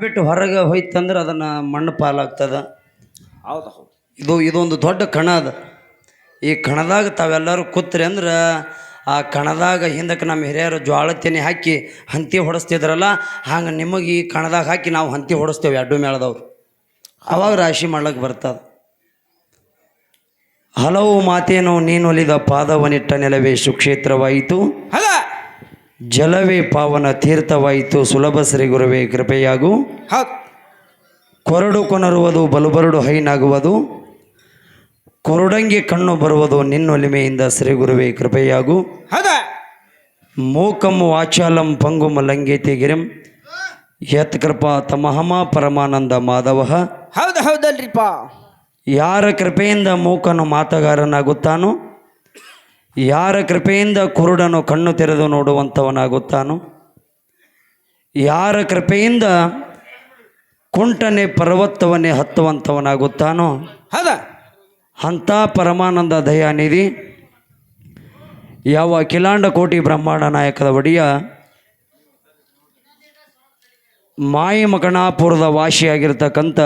ಬಿಟ್ಟು ಹೊರಗೆ ಹೋಯ್ತಂದ್ರೆ ಅದನ್ನು ಮಣ್ಣು ಪಾಲಾಗ್ತದೆ. ಹೌದು ಹೌದು. ಇದು ಇದೊಂದು ದೊಡ್ಡ ಕಣ ಅದ. ಈ ಕಣದಾಗ ತಾವೆಲ್ಲರೂ ಕೂತ್ರಿ ಅಂದ್ರೆ ಆ ಕಣದಾಗ ಹಿಂದಕ್ಕೆ ನಮ್ಮ ಹಿರಿಯರು ಜ್ವಾಳ ತೆನೆ ಹಾಕಿ ಹಂತಿ ಹೊಡೆಸ್ತಿದ್ರಲ್ಲ ಹಂಗೆ ನಿಮಗೆ ಈ ಕಣದಾಗ ಹಾಕಿ ನಾವು ಹಂತಿ ಹೊಡೆಸ್ತೇವೆ ಅಡ್ಡು ಮೇಳದವ್ರು. ಅವಾಗ ರಾಶಿ ಮಾಡ್ಲಿಕ್ಕೆ ಬರ್ತದ. ಹಲವು ಮಾತೇನು ನೀನೊಲಿದ ಪಾದವನಿಟ್ಟ ನೆಲವೇ ಸುಕ್ಷೇತ್ರವಾಯಿತು. ಹೌದ ಜಲವೇ ಪಾವನ ತೀರ್ಥವಾಯಿತು ಸುಲಭ ಶ್ರೀ ಗುರುವೇ ಕೃಪೆಯಾಗು. ಕೊರಡು ಕೊನರುವುದು ಬಲುಬರಡು ಹೈನಾಗುವುದು. ಕೊರಡಂಗಿ ಕಣ್ಣು ಬರುವುದು ನಿನ್ನೊಲಿಮೆಯಿಂದ ಶ್ರೀ ಗುರುವೇ ಕೃಪೆಯಾಗು. ಮೂಕಂ ವಾಚಾಲಂ ಪಂಗು ಮಲಂಗೇತಿ ಗಿರಿಂ. ಯತ್ ಕೃಪಾ ತಮಹಮ ಪರಮಾನಂದ ಮಾಧವ. ಹೌದು ಹೌದಲ್ರಿಪ್ಪ. ಯಾರ ಕೃಪೆಯಿಂದ ಮೂಕನು ಮಾತಗಾರನಾಗುತ್ತಾನೋ ಯಾರ ಕೃಪೆಯಿಂದ ಕುರುಡನು ಕಣ್ಣು ತೆರೆದು ನೋಡುವಂಥವನಾಗುತ್ತಾನೋ ಯಾರ ಕೃಪೆಯಿಂದ ಕುಂಟನೆ ಪರ್ವತವನ್ನೇ ಹತ್ತುವಂಥವನಾಗುತ್ತಾನೋ ಹೌದಾ? ಅಂತ ಪರಮಾನಂದ ದಯಾನಿಧಿ ಯಾವ ಅಖಿಲಾಂಡ ಕೋಟಿ ಬ್ರಹ್ಮಾಂಡ ನಾಯಕದ ಒಡೆಯ ಮಾಯಿ ಮಕಣಾಪುರದ ವಾಸಿಯಾಗಿರ್ತಕ್ಕಂಥ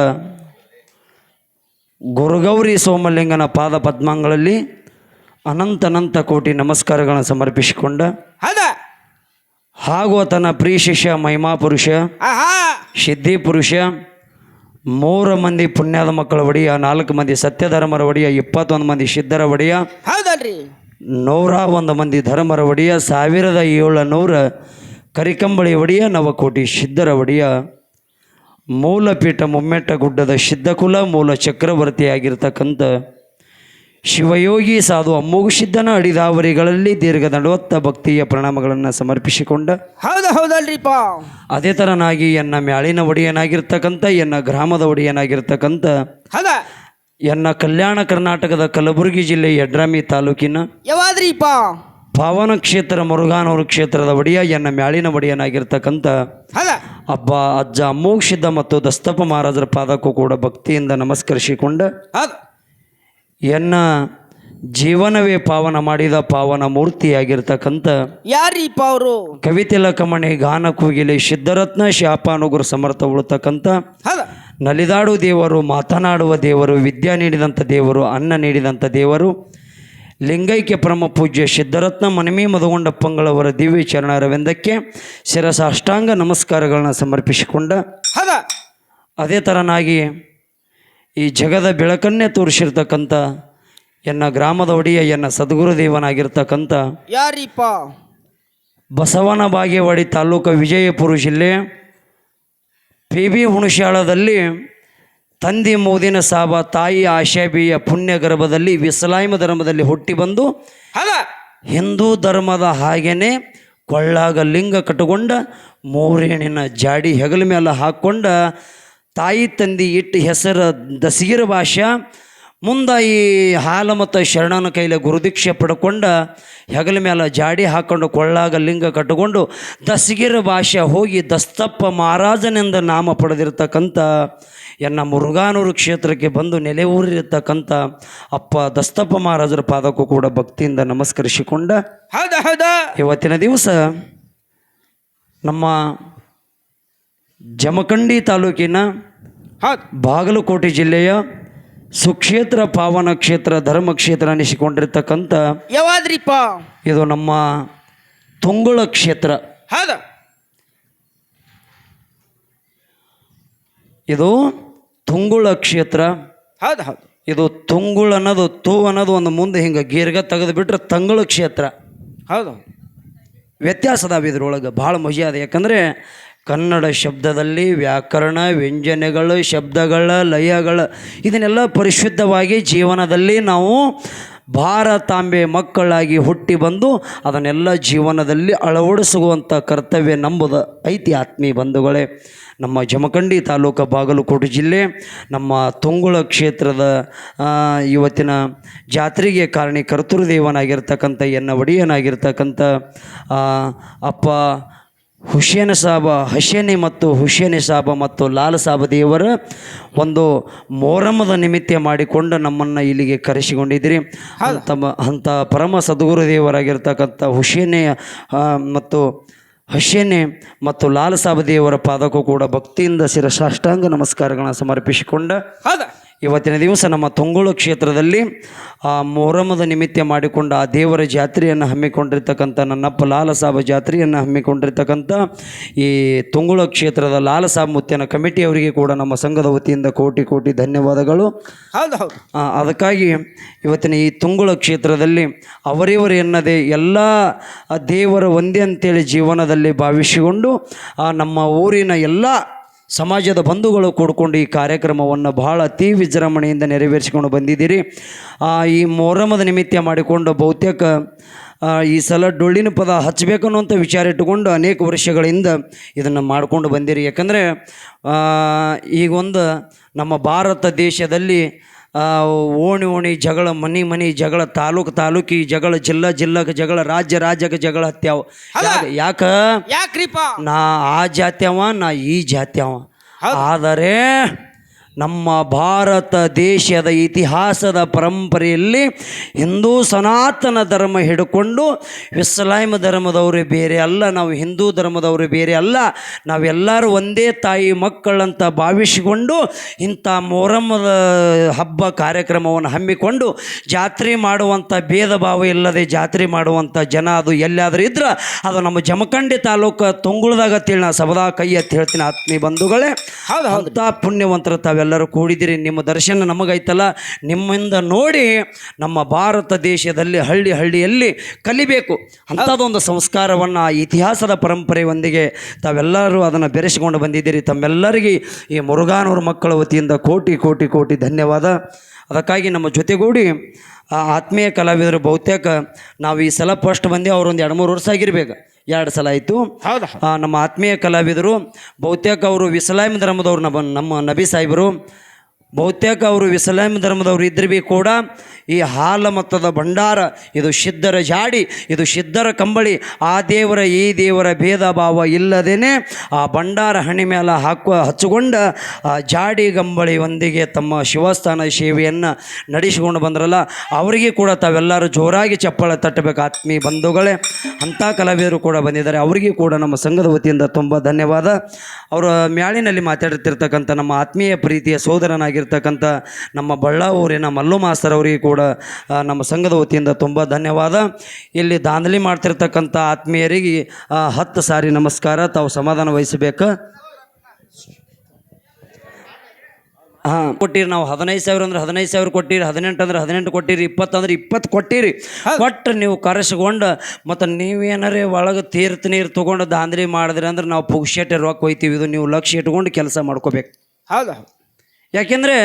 ಗುರುಗೌರಿ ಸೋಮಲಿಂಗನ ಪಾದ ಪದ್ಮಗಳಲ್ಲಿ ಅನಂತ ಅನಂತ ಕೋಟಿ ನಮಸ್ಕಾರಗಳನ್ನು ಸಮರ್ಪಿಸಿಕೊಂಡ ಹೌದ? ಹಾಗೂ ತನ್ನ ಪ್ರಿಯ ಶಿಷ್ಯ ಮಹಿಮಾ ಪುರುಷ ಆಹಾ! ಸಿದ್ಧಿ ಪುರುಷ ಮೂರು ಮಂದಿ ಪುಣ್ಯದ ಮಕ್ಕಳ ಒಡೆಯ ನಾಲ್ಕು ಮಂದಿ ಸತ್ಯ ಧರ್ಮರ ಒಡೆಯ ಇಪ್ಪತ್ತೊಂದು ಮಂದಿ ಸಿದ್ಧರ ಒಡೆಯ ಹೌದಲ್ರಿ. ನೂರ ಒಂದು ಮಂದಿ ಧರ್ಮರ ಒಡೆಯ ಸಾವಿರದ ಏಳು ನೂರ ಕರಿಕಂಬಳಿ ಒಡೆಯ ನವಕೋಟಿ ಸಿದ್ಧರ ಒಡೆಯ. ಮೂಲಪೀಠ ಮುಮ್ಮೆಟ್ಟ ಗುಡ್ಡದ ಸಿದ್ಧಕುಲ ಮೂಲ ಚಕ್ರವರ್ತಿಯಾಗಿರ್ತಕ್ಕಂಥ ಶಿವಯೋಗಿ ಸಾಧು ಅಮ್ಮೋಗು ಸಿದ್ಧನ ಅಡಿದಾವರಿಗಳಲ್ಲಿ ದೀರ್ಘ ನಡುವತ್ತ ಭಕ್ತಿಯ ಪ್ರಣಾಮಗಳನ್ನು ಸಮರ್ಪಿಸಿಕೊಂಡ ಹೌದು ಹೌದಲ್ರಿಪ್ಪ. ಅದೇ ತರನಾಗಿ ಎನ್ನ ಮ್ಯಾಳಿನ ಒಡೆಯನಾಗಿರ್ತಕ್ಕಂಥ ಎನ್ನ ಗ್ರಾಮದ ಒಡೆಯನಾಗಿರ್ತಕ್ಕಂಥ ಹೌದ? ಎನ್ನ ಕಲ್ಯಾಣ ಕರ್ನಾಟಕದ ಕಲಬುರಗಿ ಜಿಲ್ಲೆ ಯಡ್ರಾಮಿ ತಾಲೂಕಿನ ಯಾವಾದ್ರಿಪ್ಪ? ಪಾವನ ಕ್ಷೇತ್ರ ಮುರುಘಾನೂರು ಕ್ಷೇತ್ರದ ಒಡೆಯ ಎನ್ನ ಮ್ಯಾಳಿನ ಒಡೆಯನಾಗಿರ್ತಕ್ಕಂಥ ಹೌದ? ಅಬ್ಬ ಅಜ್ಜ ಅಮ್ಮೋಕ್ಷಿದ್ದ ಮತ್ತು ದಸ್ತಪ ಮಹಾರಾಜರ ಪಾದಕ್ಕೂ ಕೂಡ ಭಕ್ತಿಯಿಂದ ನಮಸ್ಕರಿಸಿಕೊಂಡ ಹೌದು. ಎನ್ನ ಜೀವನವೇ ಪಾವನ ಮಾಡಿದ ಪಾವನ ಮೂರ್ತಿಯಾಗಿರ್ತಕ್ಕಂಥ ಯಾರೀಪ ಅವರು ಕವಿತೆ ಲಕಮಣಿ ಗಾನ ಕೂಗಿಲೆ ಸಿದ್ಧರತ್ನ ಶಾಪಾನುಗುರು ಸಮರ್ಥ ಉಳ್ತಕ್ಕಂಥ ನಲಿದಾಡು ದೇವರು ಮಾತನಾಡುವ ದೇವರು ವಿದ್ಯಾ ನೀಡಿದಂಥ ದೇವರು ಅನ್ನ ನೀಡಿದಂಥ ದೇವರು ಲಿಂಗೈಕ್ಯ ಪರಮ ಪೂಜ್ಯ ಸಿದ್ಧರತ್ನ ಮನಮಿ ಮದಗೊಂಡಪ್ಪಂಗಳವರ ದಿವ್ಯ ಚರಣರವೆಂದಕ್ಕೆ ಶಿರಸ ಅಷ್ಟಾಂಗ ನಮಸ್ಕಾರಗಳನ್ನ ಸಮರ್ಪಿಸಿಕೊಂಡ ಅದೇ ಥರನಾಗಿ ಈ ಜಗದ ಬೆಳಕನ್ನೇ ತೋರಿಸಿರ್ತಕ್ಕಂಥ ಎನ್ನ ಗ್ರಾಮದ ಒಡೆಯ ಎನ್ನ ಸದ್ಗುರು ಯಾರೀಪ ಬಸವನ ಬಾಗೇವಾಡಿ ತಾಲೂಕು ವಿಜಯಪುರ ಜಿಲ್ಲೆ ಪಿ ಬಿ ಹುಣಶಾಳದಲ್ಲಿ ತಂದೆ ಮೋದಿನ ಸಾಬ ತಾಯಿ ಆಶಾಬಿಯ ಪುಣ್ಯ ಗರ್ಭದಲ್ಲಿ ವಿಸಲಾಯ್ಮ ಧರ್ಮದಲ್ಲಿ ಹುಟ್ಟಿ ಬಂದು ಹೌದ? ಹಿಂದೂ ಧರ್ಮದ ಹಾಗೇನೆ ಕೊಳ್ಳಾಗ ಲಿಂಗ ಕಟ್ಟುಕೊಂಡ ಮೂರೇಣಿನ ಜಾಡಿ ಹೆಗಲ ಮೇಲೆ ಹಾಕ್ಕೊಂಡ ತಾಯಿ ತಂದಿ ಇಟ್ಟು ಹೆಸರು ದಸಗಿರ ಭಾಷ ಮುಂದೆ ಈ ಹಾಲ ಮತ್ತು ಶರಣನ ಕೈಲಿ ಗುರುದೀಕ್ಷೆ ಪಡ್ಕೊಂಡು ಹೆಗಲ ಮೇಲೆ ಜಾಡಿ ಹಾಕ್ಕೊಂಡು ಕೊಳ್ಳಾಗ ಲಿಂಗ ಕಟ್ಟಿಕೊಂಡು ದಸಗಿರ ಭಾಷೆ ಹೋಗಿ ದಸ್ತಪ್ಪ ಮಹಾರಾಜನಿಂದ ನಾಮ ಪಡೆದಿರ್ತಕ್ಕಂಥ ಎನ್ನ ಮುರುಘಾನೂರು ಕ್ಷೇತ್ರಕ್ಕೆ ಬಂದು ನೆಲೆ ಊರಿರ್ತಕ್ಕಂಥ ಅಪ್ಪ ದಸ್ತಪ್ಪ ಮಹಾರಾಜರ ಪಾದಕ್ಕೂ ಕೂಡ ಭಕ್ತಿಯಿಂದ ನಮಸ್ಕರಿಸಿಕೊಂಡ ಹೌದಾ ಹೌದಾ. ಇವತ್ತಿನ ದಿವಸ ನಮ್ಮ ಜಮಖಂಡಿ ತಾಲೂಕಿನ ಬಾಗಲಕೋಟೆ ಜಿಲ್ಲೆಯ ಸುಕ್ಷೇತ್ರ ಪಾವನ ಕ್ಷೇತ್ರ ಧರ್ಮ ಕ್ಷೇತ್ರ ಅನಿಸಿಕೊಂಡಿರ್ತಕ್ಕಂಥ ಯಾವಾದ್ರಿಪ್ಪ? ಇದು ನಮ್ಮ ತುಂಗುಳ ಕ್ಷೇತ್ರ. ಹೌದ? ಇದು ತುಂಗುಳ ಕ್ಷೇತ್ರ. ಹೌದು ಹೌದು. ಇದು ತುಂಗುಳ ಅನ್ನೋದು ತೂ ಅನ್ನೋದು ಒಂದು ಮುಂದೆ ಹಿಂಗೆ ಗೀರ್ಗ ತೆಗೆದು ಬಿಟ್ರೆ ತಂಗುಳ ಕ್ಷೇತ್ರ. ಹೌದು. ವ್ಯತ್ಯಾಸ ಅದಾವ ಇದ್ರೊಳಗೆ ಭಾಳ ಮಜಾ ಅದ. ಯಾಕಂದರೆ ಕನ್ನಡ ಶಬ್ದದಲ್ಲಿ ವ್ಯಾಕರಣ, ವ್ಯಂಜನೆಗಳು, ಶಬ್ದಗಳ, ಲಯಗಳ, ಇದನ್ನೆಲ್ಲ ಪರಿಶುದ್ಧವಾಗಿ ಜೀವನದಲ್ಲಿ ನಾವು ಭಾರತಾಂಬೆ ಮಕ್ಕಳಾಗಿ ಹುಟ್ಟಿ ಬಂದು ಅದನ್ನೆಲ್ಲ ಜೀವನದಲ್ಲಿ ಅಳವಡಿಸುವಂಥ ಕರ್ತವ್ಯ ನಂಬುದು ಐತಿ ಆತ್ಮೀಯ ಬಂಧುಗಳೇ. ನಮ್ಮ ಜಮಖಂಡಿ ತಾಲೂಕು ಬಾಗಲಕೋಟೆ ಜಿಲ್ಲೆ, ನಮ್ಮ ತುಂಗುಳ ಕ್ಷೇತ್ರದ ಇವತ್ತಿನ ಜಾತ್ರೆಗೆ ಕಾರಣಿ ಕರ್ತೃದೇವನಾಗಿರ್ತಕ್ಕಂಥ ಎನ್ನ ಒಡೆಯನಾಗಿರ್ತಕ್ಕಂಥ ಅಪ್ಪ ಹುಷೇನ ಸಾಬ ಹಸೇನಿ ಮತ್ತು ಹುಷೇನಿ ಸಾಬ ಮತ್ತು ಲಾಲ ಸಾಬ ದೇವರ ಒಂದು ಮೋರಮ್ಮದ ನಿಮಿತ್ತ ಮಾಡಿಕೊಂಡು ನಮ್ಮನ್ನು ಇಲ್ಲಿಗೆ ಕರೆಸಿಕೊಂಡಿದ್ದೀರಿ. ತಮ್ಮ ಅಂಥ ಪರಮ ಸದ್ಗುರು ದೇವರಾಗಿರ್ತಕ್ಕಂಥ ಹುಷೇನೆ ಮತ್ತು ಹಷೇನೆ ಮತ್ತು ಲಾಲ್ ಸಾಬ ದೇವರ ಪಾದಕ್ಕೂ ಕೂಡ ಭಕ್ತಿಯಿಂದ ಶಿರಸಾಷ್ಟಾಂಗ ನಮಸ್ಕಾರಗಳನ್ನು ಸಮರ್ಪಿಸಿಕೊಂಡ ಇವತ್ತಿನ ದಿವಸ ನಮ್ಮ ತೊಂಗೋಳು ಕ್ಷೇತ್ರದಲ್ಲಿ ಆ ಮೊಹರಮದ ನಿಮಿತ್ತ ಮಾಡಿಕೊಂಡ ಆ ದೇವರ ಜಾತ್ರೆಯನ್ನು ಹಮ್ಮಿಕೊಂಡಿರ್ತಕ್ಕಂಥ ನನ್ನಪ್ಪ ಲಾಲಸಾಬ ಜಾತ್ರೆಯನ್ನು ಹಮ್ಮಿಕೊಂಡಿರ್ತಕ್ಕಂಥ ಈ ತುಂಗುಳ ಕ್ಷೇತ್ರದ ಲಾಲಸಾಬ್ ಮುತ್ತಿನ ಕಮಿಟಿಯವರಿಗೆ ಕೂಡ ನಮ್ಮ ಸಂಘದ ವತಿಯಿಂದ ಕೋಟಿ ಕೋಟಿ ಧನ್ಯವಾದಗಳು. ಹೌದು ಹೌದು. ಅದಕ್ಕಾಗಿ ಇವತ್ತಿನ ಈ ತುಂಗುಳ ಕ್ಷೇತ್ರದಲ್ಲಿ ಅವರಿವರು ಎನ್ನದೇ ಎಲ್ಲ ದೇವರ ಒಂದೇ ಅಂತೇಳಿ ಜೀವನದಲ್ಲಿ ಭಾವಿಸಿಕೊಂಡು ನಮ್ಮ ಊರಿನ ಎಲ್ಲ ಸಮಾಜದ ಬಂಧುಗಳು ಕೂಡಿಕೊಂಡು ಈ ಕಾರ್ಯಕ್ರಮವನ್ನು ಬಹಳ ಅತಿ ವಿಜೃಂಭಣೆಯಿಂದ ನೆರವೇರಿಸಿಕೊಂಡು ಬಂದಿದ್ದೀರಿ. ಈ ಮೊಹರಮದ ನಿಮಿತ್ತ ಮಾಡಿಕೊಂಡು ಬಹುತೇಕ ಈ ಸಲ ಡೊಳ್ಳಿನ ಪದ ಹಚ್ಚಬೇಕು ಅನ್ನುವಂಥ ವಿಚಾರ ಇಟ್ಟುಕೊಂಡು ಅನೇಕ ವರ್ಷಗಳಿಂದ ಇದನ್ನು ಮಾಡ್ಕೊಂಡು ಬಂದಿರಿ. ಯಾಕಂದರೆ ಈಗ ಒಂದು ನಮ್ಮ ಭಾರತ ದೇಶದಲ್ಲಿ ಓಣಿ ಓಣಿ ಜಗಳ ಮನಿ ಮನಿ ಜಗಳ ತಾಲೂಕು ತಾಲೂಕಿ ಜಗಳ ಜಿಲ್ಲಾ ಜಿಲ್ಲಾಕ್ಕೆ ಜಗಳ ರಾಜ್ಯ ರಾಜ್ಯಕ್ಕೆ ಜಗಳ ಹತ್ಯಾವ. ಯಾಕ- ಯಾಕ್ರಿಪ ನಾ ಆ ಜಾತ್ಯವ ನಾ ಈ ಜಾತ್ಯವ ಆದರೆ ನಮ್ಮ ಭಾರತ ದೇಶದ ಇತಿಹಾಸದ ಪರಂಪರೆಯಲ್ಲಿ ಹಿಂದೂ ಸನಾತನ ಧರ್ಮ ಹಿಡ್ಕೊಂಡು ಇಸ್ಲಾಂ ಧರ್ಮದವರು ಬೇರೆ ಅಲ್ಲ ನಾವು ಹಿಂದೂ ಧರ್ಮದವರು ಬೇರೆ ಅಲ್ಲ ನಾವೆಲ್ಲರೂ ಒಂದೇ ತಾಯಿ ಮಕ್ಕಳಂತ ಭಾವಿಸಿಕೊಂಡು ಇಂಥ ಮೊರಮ್ಮದ ಹಬ್ಬ ಕಾರ್ಯಕ್ರಮವನ್ನು ಹಮ್ಮಿಕೊಂಡು ಜಾತ್ರೆ ಮಾಡುವಂಥ ಭೇದ ಭಾವ ಇಲ್ಲದೆ ಜಾತ್ರೆ ಮಾಡುವಂಥ ಜನ ಅದು ಎಲ್ಲಾದರೂ ಇದ್ರೆ ಅದು ನಮ್ಮ ಜಮಖಂಡಿ ತಾಲೂಕು ತುಂಗುಳದಾಗ ತಿಳಿ ನಾ ಸಬದಾ ಕೈ ಅಂತ ಹೇಳ್ತೀನಿ ಆತ್ಮೀಯ ಬಂಧುಗಳೇ. ಅಂಥ ಪುಣ್ಯವಂತರ ತಾವೆಲ್ಲರೂ ಕೂಡಿದಿರಿ, ನಿಮ್ಮ ದರ್ಶನ ನಮಗೈತಲ್ಲ ನಿಮ್ಮಿಂದ ನೋಡಿ ನಮ್ಮ ಭಾರತ ದೇಶದಲ್ಲಿ ಹಳ್ಳಿ ಹಳ್ಳಿಯಲ್ಲಿ ಕಲಿಬೇಕು. ಅಂಥದ್ದೊಂದು ಸಂಸ್ಕಾರವನ್ನು ಆ ಇತಿಹಾಸದ ಪರಂಪರೆಯೊಂದಿಗೆ ತಾವೆಲ್ಲರೂ ಅದನ್ನು ಬೆರೆಸಿಕೊಂಡು ಬಂದಿದ್ದೀರಿ. ತಮ್ಮೆಲ್ಲರಿಗೆ ಈ ಮುರುಘಾನೂರು ಮಕ್ಕಳ ವತಿಯಿಂದ ಕೋಟಿ ಕೋಟಿ ಕೋಟಿ ಧನ್ಯವಾದ. ಅದಕ್ಕಾಗಿ ನಮ್ಮ ಜೊತೆಗೂಡಿ, ಆ ಆತ್ಮೀಯ ಕಲಾವಿದರು ಬಹುತೇಕ ನಾವು ಈ ಸಲ ಫಸ್ಟ್ ಬಂದು ಅವ್ರೊಂದು ಎರಡು ಮೂರು ವರ್ಷ ಆಗಿರ್ಬೇಕು. ಎರಡು ಸಲ ಆಯಿತು. ಹೌದಾ? ನಮ್ಮ ಆತ್ಮೀಯ ಕಲಾವಿದರು ಬಹುತೇಕ ಅವರು ಇಸ್ಲಾಂ ಧರ್ಮದವ್ರು ನಮ್ಮ ನಮ್ಮ ನಬಿ ಸಾಹೇಬರು. ಬಹುತೇಕ ಅವರು ವಿಸಲಾಂ ಧರ್ಮದವರು ಇದ್ರೆ ಬಿ ಕೂಡ ಈ ಹಾಲ ಮತ್ತದ ಭಂಡಾರ, ಇದು ಸಿದ್ಧರ ಜಾಡಿ, ಇದು ಸಿದ್ಧರ ಕಂಬಳಿ, ಆ ದೇವರ, ಈ ದೇವರ ಭೇದ ಭಾವ ಇಲ್ಲದೇನೆ ಆ ಭಂಡಾರ ಹಣಿ ಮೇಲೆ ಹಾಕುವ ಹಚ್ಚಿಕೊಂಡ ಆ ಜಾಡಿ ಗಂಬಳಿಯೊಂದಿಗೆ ತಮ್ಮ ಶಿವಸ್ಥಾನ ಸೇವೆಯನ್ನು ನಡೆಸಿಕೊಂಡು ಬಂದ್ರಲ್ಲ, ಅವರಿಗೆ ಕೂಡ ತಾವೆಲ್ಲರೂ ಜೋರಾಗಿ ಚಪ್ಪಳ ತಟ್ಟಬೇಕು. ಆತ್ಮೀಯ ಬಂಧುಗಳೇ, ಅಂಥ ಕಲಾವಿದರು ಕೂಡ ಬಂದಿದ್ದಾರೆ. ಅವರಿಗೆ ಕೂಡ ನಮ್ಮ ಸಂಘದ ವತಿಯಿಂದ ತುಂಬ ಧನ್ಯವಾದ. ಅವರ ಮ್ಯಾಳಿನಲ್ಲಿ ಮಾತಾಡುತ್ತಿರ್ತಕ್ಕಂಥ ನಮ್ಮ ಆತ್ಮೀಯ ಪ್ರೀತಿಯ ಸೋದರನಾಗಿರ್ತಕ್ಕಂಥ ನಮ್ಮ ಬಳ್ಳಾವೂರಿನ ಮಲ್ಲು ಮಾಸ್ತರ್ ಅವರಿಗೆ ಕೂಡ ನಮ್ಮ ಸಂಘದ ವತಿಯಿಂದ ತುಂಬ ಧನ್ಯವಾದ. ಇಲ್ಲಿ ದಾಂಧಲಿ ಮಾಡ್ತಿರ್ತಕ್ಕಂಥ ಆತ್ಮೀಯರಿಗೆ ಹತ್ತು ಸಾರಿ ನಮಸ್ಕಾರ. ತಾವು ಸಮಾಧಾನ ವಹಿಸಬೇಕು? ಹಾಂ ಕೊಟ್ಟಿರಿ. ನಾವು ಹದಿನೈದು ಸಾವಿರ ಅಂದ್ರೆ ಹದಿನೈದು ಸಾವಿರ ಕೊಟ್ಟಿರಿ ಹದಿನೆಂಟು ಅಂದ್ರೆ ಹದಿನೆಂಟು ಕೊಟ್ಟಿರಿ ಇಪ್ಪತ್ತು ಅಂದ್ರೆ ಇಪ್ಪತ್ತು ಕೊಟ್ಟಿರಿ. ಕೊಟ್ಟು ನೀವು ಕರೆಸ್ಕೊಂಡು ಮತ್ತು ನೀವೇನಾರೇ ಒಳಗೆ ತೀರ್ಥ ನೀರು ತೊಗೊಂಡು ದಾಂಧಲಿ ಮಾಡಿದ್ರೆ ಅಂದ್ರೆ ನಾವು ಪುಗ್ಶೆಟ್ಟೆ ರೊಕ್ಕ ಹೋಯ್ತೀವಿ ಇದು ನೀವು ಲಕ್ಷ ಇಟ್ಕೊಂಡು ಕೆಲಸ ಮಾಡ್ಕೋಬೇಕು. ಹೌದಾ. ಯಾಕೆಂದರೆ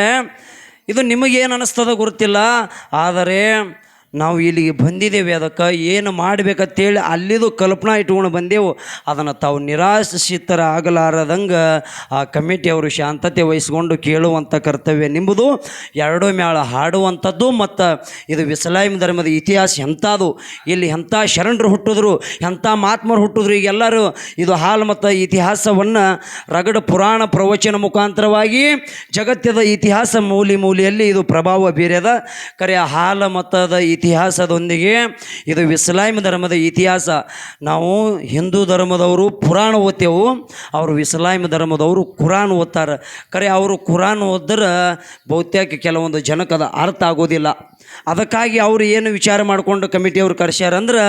ಇದು ನಿಮಗೇನು ಅನ್ನಿಸ್ತದ ಗೊತ್ತಿಲ್ಲ ಆದರೆ ನಾವು ಇಲ್ಲಿಗೆ ಬಂದಿದ್ದೇವೆ, ಅದಕ್ಕೆ ಏನು ಮಾಡಬೇಕಂತೇಳಿ ಅಲ್ಲಿದು ಕಲ್ಪನಾ ಇಟ್ಕೊಂಡು ಬಂದೆವು. ಅದನ್ನು ತಾವು ನಿರಾಶಿತರ ಆಗಲಾರದಂಗೆ ಆ ಕಮಿಟಿಯವರು ಶಾಂತತೆ ವಹಿಸ್ಕೊಂಡು ಕೇಳುವಂಥ ಕರ್ತವ್ಯ ನಿಂಬುದು, ಎರಡೂ ಮ್ಯಾಳ ಹಾಡುವಂಥದ್ದು ಮತ್ತು ಇದು ಇಸ್ಲಾಂ ಧರ್ಮದ ಇತಿಹಾಸ ಎಂಥದು ಇಲ್ಲಿ ಎಂಥ ಶರಣರು ಹುಟ್ಟಿದ್ರು ಎಂಥ ಮಹಾತ್ಮರು ಹುಟ್ಟಿದ್ರು ಈಗ ಎಲ್ಲರೂ ಇದು ಹಾಲು ಮತ್ತು ಇತಿಹಾಸವನ್ನು ರಗಡ ಪುರಾಣ ಪ್ರವಚನ ಮುಖಾಂತರವಾಗಿ ಜಗತ್ತದ ಇತಿಹಾಸ ಮೂಲಿ ಮೂಲಿಯಲ್ಲಿ ಇದು ಪ್ರಭಾವ ಬೀರ್ಯದ. ಕರೆ ಹಾಲು ಹಾಲ ಮತದ ಇತಿಹಾಸದೊಂದಿಗೆ ಇದು ಇಸ್ಲಾಂ ಧರ್ಮದ ಇತಿಹಾಸ. ನಾವು ಹಿಂದೂ ಧರ್ಮದವರು ಪುರಾಣ ಓದ್ತೇವು, ಅವರು ಇಸ್ಲಾಂ ಧರ್ಮದವರು ಕುರಾನ್ ಓದ್ತಾರೆ. ಕರೆ ಅವರು ಕುರಾನ್ ಓದ್ರೆ ಬಹುತೇಕ ಕೆಲವೊಂದು ಜನಕ್ಕದ ಅರ್ಥ ಆಗೋದಿಲ್ಲ. ಅದಕ್ಕಾಗಿ ಅವರು ಏನು ವಿಚಾರ ಮಾಡಿಕೊಂಡು ಕಮಿಟಿಯವರು ಕರೆಸ್ಯಾರಂದ್ರೆ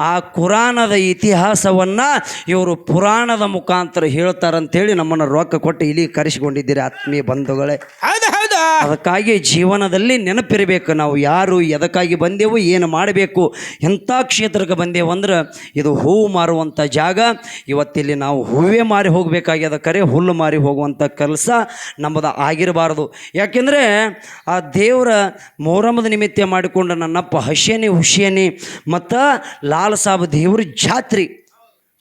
ಆ ಕುರಾನದ ಇತಿಹಾಸವನ್ನು ಇವರು ಪುರಾಣದ ಮುಖಾಂತರ ಹೇಳ್ತಾರಂತೇಳಿ ನಮ್ಮನ್ನು ರೊಕ್ಕ ಕೊಟ್ಟು ಇಲ್ಲಿ ಕರೆಸಿಕೊಂಡಿದ್ದೀರಿ ಆತ್ಮೀಯ ಬಂಧುಗಳೇ. ಅದಕ್ಕಾಗಿ ಜೀವನದಲ್ಲಿ ನೆನಪಿರಬೇಕು ನಾವು ಯಾರು ಎದಕ್ಕಾಗಿ ಬಂದೆವು ಏನು ಮಾಡಬೇಕು ಎಂಥ ಕ್ಷೇತ್ರಕ್ಕೆ ಬಂದೆವು ಅಂದ್ರೆ ಇದು ಹೂವು ಮಾರುವಂಥ ಜಾಗ. ಇವತ್ತಿಲ್ಲಿ ನಾವು ಹೂವೇ ಮಾರಿ ಹೋಗಬೇಕಾಗ್ಯದ ಕರೆ ಹುಲ್ಲು ಮಾರಿ ಹೋಗುವಂಥ ಕೆಲಸ ನಮ್ಮದು ಆಗಿರಬಾರದು. ಯಾಕೆಂದರೆ ಆ ದೇವರ ಮೊಹರಮದ ನಿಮಿತ್ತ ಮಾಡಿಕೊಂಡು ನನ್ನಪ್ಪ ಹಶೇನಿ ಹುಷೇನಿ ಮತ್ತು ಲಾಲ್ ಸಾಬ್ ದೇವ್ರ ಜಾತ್ರೆ.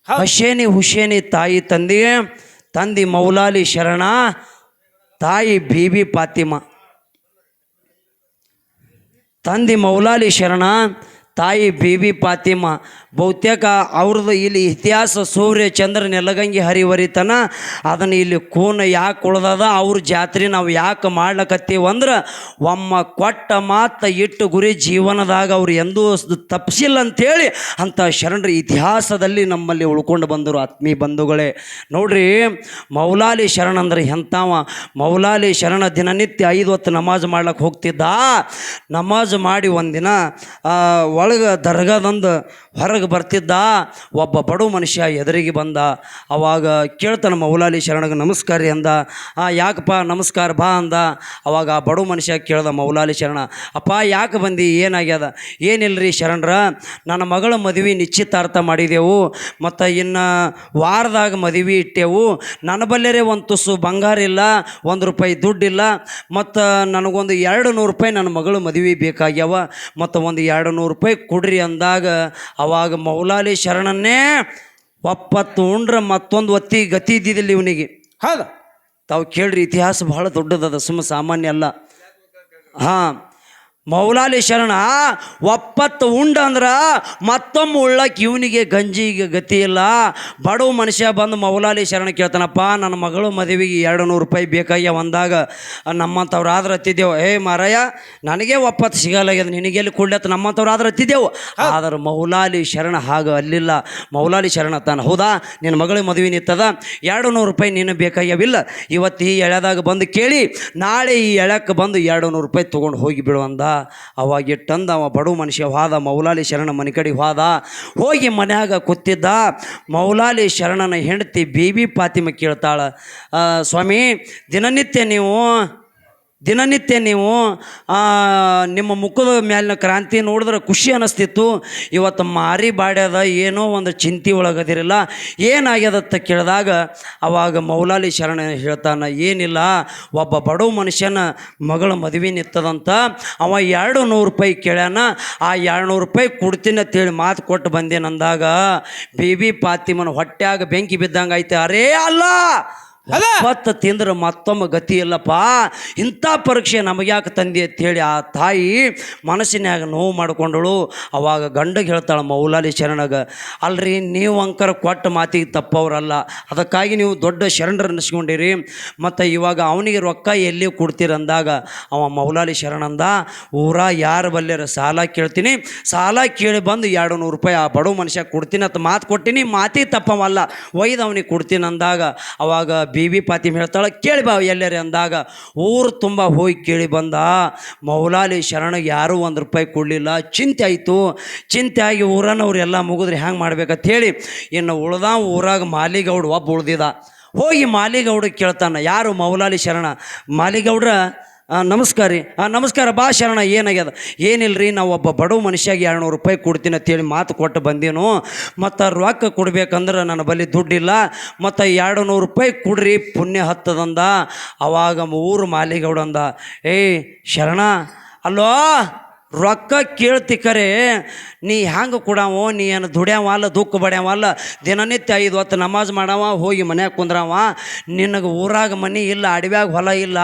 ಹಶೇನಿ ಹುಷೇನಿ ತಾಯಿ ತಂದೆ ತಂದೆ ಮೌಲಾಲಿ ಶರಣ ತಾಯಿ ಬೀಬಿ ಪಾತಿಮ ತಂದೆ ಮೌಲಾಲಿ ಶರಣ ತಾಯಿ ಬೀಬಿ ಬಿ ಫಾತಿಮ. ಬಹುತೇಕ ಅವ್ರದ್ದು ಇಲ್ಲಿ ಇತಿಹಾಸ, ಸೂರ್ಯ, ಚಂದ್ರ, ನೆಲಗಂಗಿ ಹರಿವರಿತನ ಅದನ್ನು ಇಲ್ಲಿ ಕೂನ ಯಾಕೆ ಉಳ್ದದ, ಅವ್ರ ಜಾತ್ರೆ ನಾವು ಯಾಕೆ ಮಾಡ್ಲಕತ್ತೀವಿ ಅಂದ್ರೆ ಒಮ್ಮ ಕೊಟ್ಟ ಮಾತ ಇಟ್ಟು ಗುರಿ ಜೀವನದಾಗ ಅವ್ರು ಎಂದೂ ತಪ್ಪಿಸಿಲ್ಲ ಅಂಥೇಳಿ ಅಂಥ ಶರಣರ ಇತಿಹಾಸದಲ್ಲಿ ನಮ್ಮಲ್ಲಿ ಉಳ್ಕೊಂಡು ಬಂದರು ಆತ್ಮೀಯ ಬಂಧುಗಳೇ. ನೋಡ್ರಿ, ಮೌಲಾಲಿ ಶರಣ ಅಂದ್ರೆ ಎಂಥವ? ಮೌಲಾಲಿ ಶರಣ ದಿನನಿತ್ಯ ಐದು ಹೊತ್ತು ನಮಾಜ್ ಮಾಡ್ಲಕ್ಕೆ ಹೋಗ್ತಿದ್ದ? ನಮಾಜ್ ಮಾಡಿ ಒಂದಿನ ಒಳಗೆ ದರ್ಗಾದಂದು ಹೊರಗೆ ಬರ್ತಿದ್ದ, ಒಬ್ಬ ಬಡವ ಮನುಷ್ಯ ಎದುರಿಗೆ ಬಂದ. ಅವಾಗ ಕೇಳ್ತಾನೆ ಮೌಲಾಲಿ ಶರಣಗೆ, ನಮಸ್ಕಾರ ರೀ ಅಂದ. ಯಾಕಪ್ಪ ನಮಸ್ಕಾರ ಬಾ ಅಂದ. ಅವಾಗ ಆ ಬಡವ ಮನುಷ್ಯ ಕೇಳ್ದ ಮೌಲಾಲಿ ಶರಣ, ಅಪ್ಪ ಯಾಕೆ ಬಂದಿ, ಏನಾಗ್ಯದ? ಏನಿಲ್ಲರಿ ಶರಣರ, ನನ್ನ ಮಗಳ ಮದುವೆ ನಿಶ್ಚಿತಾರ್ಥ ಮಾಡಿದೆವು, ಮತ್ತು ಇನ್ನು ವಾರದಾಗ ಮದುವೆ ಇಟ್ಟೆವು. ನನ್ನ ಬಲ್ಲೆರೆ ಒಂದು ತುಸು ಬಂಗಾರ ಇಲ್ಲ, ಒಂದು ರೂಪಾಯಿ ದುಡ್ಡಿಲ್ಲ ಮತ್ತು ನನಗೊಂದು ಎರಡು ನೂರು ರೂಪಾಯಿ ನನ್ನ ಮಗಳು ಮದುವೆ ಬೇಕಾಗ್ಯಾವ, ಮತ್ತು ಒಂದು ಎರಡು ನೂರು ರೂಪಾಯಿ ಕೊಡ್ರಿ ಅಂದಾಗ, ಅವಾಗ ಮೌಲಾಲಿ ಶರಣನ್ನೇ ಒಪ್ಪತ್ತು ಉಂಡ್ರೆ ಮತ್ತೊಂದು ಒತ್ತಿ ಗತಿ ಇದ್ದಿದ್ದಿಲ್ಲ ಇವನಿಗೆ. ಹೌದಾ. ತಾವು ಕೇಳ್ರಿ ಇತಿಹಾಸ ಬಹಳ ದೊಡ್ಡದದ ಸುಮ್ಮ ಸಾಮಾನ್ಯ ಅಲ್ಲ. ಹಾಂ. ಮೌಲಾಲಿ ಶರಣ ಒಪ್ಪತ್ತು ಉಂಡ ಅಂದ್ರೆ ಮತ್ತೊಮ್ಮೆ ಉಳ್ಳಕ್ಕೆ ಇವನಿಗೆ ಗಂಜಿಗೆ ಗತಿ ಇಲ್ಲ. ಬಡವ ಮನುಷ್ಯ ಬಂದು ಮೌಲಾಲಿ ಶರಣ ಕೇಳ್ತಾನಪ್ಪ ನನ್ನ ಮಗಳು ಮದುವೆಗೆ ಎರಡು ನೂರು ರೂಪಾಯಿ ಬೇಕಾಗ್ಯ ಒಂದಾಗ. ನಮ್ಮಂಥವ್ರು ಆದ್ರೆ ಹತ್ತಿದ್ದೆವು. ಏ ಮಾರಾಯ ನನಗೆ ಒಪ್ಪತ್ತು ಸಿಗಲಾಗ್ಯದ ನಿನಗೆಲ್ಲಿ ಕೊಡ್ಲತ್ತ ನಮ್ಮಂಥವ್ರು ಆದ್ರೆ ಹತ್ತಿದ್ದೆವು. ಆದ್ರೆ ಮೌಲಾಲಿ ಶರಣ ಹಾಗೆ ಅಲ್ಲಿಲ್ಲ. ಮೌಲಾಲಿ ಶರಣ ತಾನ ಹೌದಾ ನಿನ್ನ ಮಗಳು ಮದುವೆ ನಿಂತದ ಎರಡು ನೂರು ರೂಪಾಯಿ ನೀನು ಬೇಕಾಗ್ಯಾವಿಲ್ಲ ಇವತ್ತು ಈ ಎಳೆದಾಗ ಬಂದು ಕೇಳಿ ನಾಳೆ ಈ ಎಳಕ್ಕೆ ಬಂದು ಎರಡು ನೂರು ರೂಪಾಯಿ ತೊಗೊಂಡು ಹೋಗಿ ಬಿಡು ಅಂದ. ಅವಾಗ ಇಟ್ಟಂದ ಅವ ಬಡು ಮನುಷ್ಯ ಹೋದ ಮೌಲಾಲಿ ಶರಣ ಮನೆ ಕಡೆ ಹೋದ ಹೋಗಿ ಮನ್ಯಾಗ ಕೂತಿದ್ದ, ಮೌಲಾಲಿ ಶರಣನ ಹೆಂಡತಿ ಬೇಬಿ ಪಾತಿಮ ಕೇಳ್ತಾಳೆ ಸ್ವಾಮಿ, ದಿನನಿತ್ಯ ನೀವು ದಿನನಿತ್ಯ ನೀವು ನಿಮ್ಮ ಮುಖದ ಮೇಲಿನ ಕ್ರಾಂತಿ ನೋಡಿದ್ರೆ ಖುಷಿ ಅನ್ನಿಸ್ತಿತ್ತು. ಇವತ್ತು ಮಾರಿ ಬಾಡ್ಯದ ಏನೋ ಒಂದು ಚಿಂತೆ ಒಳಗದಿರಲ್ಲ ಏನಾಗ್ಯದತ್ತ ಕೇಳಿದಾಗ, ಅವಾಗ ಮೌಲಾಲಿ ಶರಣ ಹೇಳ್ತಾನೆ, ಏನಿಲ್ಲ, ಒಬ್ಬ ಬಡವ ಮನುಷ್ಯನ ಮಗಳ ಮದುವೆ ನಿತ್ತದಂತ ಅವ ಎರಡು ನೂರು ರೂಪಾಯಿ ಕೇಳ್ಯಾನ, ಆ ಎರಡು ನೂರು ರೂಪಾಯಿ ಕೊಡ್ತೀನಿ ಅಂತೇಳಿ ಮಾತು ಕೊಟ್ಟು ಬಂದೇನಂದಾಗ ಬೇಬಿ ಪಾತಿಮನ ಹೊಟ್ಟೆಯಾಗ ಬೆಂಕಿ ಬಿದ್ದಂಗೆ ಐತೆ ಅರೇ ಅಲ್ಲ! ಒಪ್ಪತ್ತು ತಿಂದ್ರೆ ಮತ್ತೊಮ್ಮೆ ಗತಿ ಇಲ್ಲಪ್ಪ. ಇಂಥ ಪರೀಕ್ಷೆ ನಮಗ್ಯಾಕೆ ತಂದೆ ಅಂತೇಳಿ ಆ ತಾಯಿ ಮನಸ್ಸಿನಾಗ ನೋವು ಮಾಡ್ಕೊಂಡಳು. ಅವಾಗ ಗಂಡಗೆ ಹೇಳ್ತಾಳೆ, ಮೌಲಾಲಿ ಶರಣಗ, ಅಲ್ರಿ ನೀವು ಅಂಕರ ಕೊಟ್ಟ ಮಾತಿಗೆ ತಪ್ಪವ್ರಲ್ಲ. ಅದಕ್ಕಾಗಿ ನೀವು ದೊಡ್ಡ ಶರಣರು ಅನ್ನಿಸ್ಕೊಂಡಿರಿ ಮತ್ತು ಇವಾಗ ಅವನಿಗೆ ರೊಕ್ಕ ಎಲ್ಲಿ ಕೊಡ್ತೀರಂದಾಗ ಅವ ಮೌಲಾಲಿ ಶರಣಂದ, ಊರ ಯಾರು ಬಲ್ಲೆರ ಸಾಲ ಕೇಳ್ತೀನಿ. ಸಾಲ ಕೇಳಿ ಬಂದು ಎರಡು ನೂರು ರೂಪಾಯಿ ಆ ಬಡವ ಮನುಷ್ಯ ಕೊಡ್ತೀನಿ ಅಂತ ಮಾತು ಕೊಟ್ಟಿನಿ. ಮಾತಿ ತಪ್ಪವಲ್ಲ. ಒಯ್ದು ಅವನಿಗೆ ಕೊಡ್ತೀನಿ ಅಂದಾಗ, ಅವಾಗ ಬಿ ಬಿ ಪಾತಿಮ್ ಹೇಳ್ತಾಳೆ, ಕೇಳಿ ಬಾ ಎಲ್ಲರೇ ಅಂದಾಗ, ಊರು ತುಂಬ ಹೋಗಿ ಕೇಳಿ ಬಂದ, ಮೌಲಾಲಿ ಶರಣಗೆ ಯಾರೂ ಒಂದು ರೂಪಾಯಿ ಕೊಡಲಿಲ್ಲ. ಚಿಂತೆ ಆಯಿತು. ಚಿಂತೆ ಆಗಿ ಊರನ್ನವ್ರು ಎಲ್ಲ ಮುಗಿದ್ರೆ ಹ್ಯಾಂಗೆ ಮಾಡ್ಬೇಕಂತ ಹೇಳಿ, ಇನ್ನು ಉಳ್ದ ಊರಾಗ ಮಾಲಿಗೌಡ ಒಬ್ಬ ಉಳ್ದಿದ. ಹೋಗಿ ಮಾಲಿಗೌಡ ಕೇಳ್ತಾನೆ, ಯಾರು ಮೌಲಾಲಿ ಶರಣ? ಮಾಲಿಗೌಡ್ರ ನಮಸ್ಕಾರ ರೀ. ಆ, ನಮಸ್ಕಾರ ಬಾ ಶರಣ ಏನಾಗ್ಯದ? ರೀ ನಾವು ಒಬ್ಬ ಬಡವ ಮನುಷ್ಯಾಗಿ ಎರಡು ನೂರು ರೂಪಾಯಿ ಕೊಡ್ತೀನಿ ಅಂತೇಳಿ ಮಾತು ಕೊಟ್ಟು ಬಂದೇನು ಮತ್ತು ರೊಕ್ಕ ಕೊಡ್ಬೇಕಂದ್ರೆ ನನ್ನ ಬಳಿ ದುಡ್ಡಿಲ್ಲ ಮತ್ತು ಎರಡು ನೂರು ರೂಪಾಯಿ ಕೊಡ್ರಿ ಪುಣ್ಯ ಹತ್ತದಂದ ಅವಾಗ ಊರು ಮಾಲಿಗೌಡಂದ ಏಯ್ ಶರಣ ಅಲ್ಲೋ ರೊಕ್ಕ ಕೇಳ್ತಿ ಕರೆ ನೀ ಹ್ಯಾಂಗೆ ಕೊಡಾವ ನೀ ಏನು ದುಡ್ಯಾವಲ್ಲ ದುಃಖ ಬಡ್ಯಾವಲ್ಲ ದಿನನಿತ್ಯ ಐದು ಹೊತ್ತು ನಮಾಜ್ ಮಾಡವ ಹೋಗಿ ಮನ್ಯಾಗ ಕುಂದ್ರವ ನಿನಗೆ ಊರಾಗ ಮನೆ ಇಲ್ಲ ಅಡವ್ಯಾಗ ಹೊಲ ಇಲ್ಲ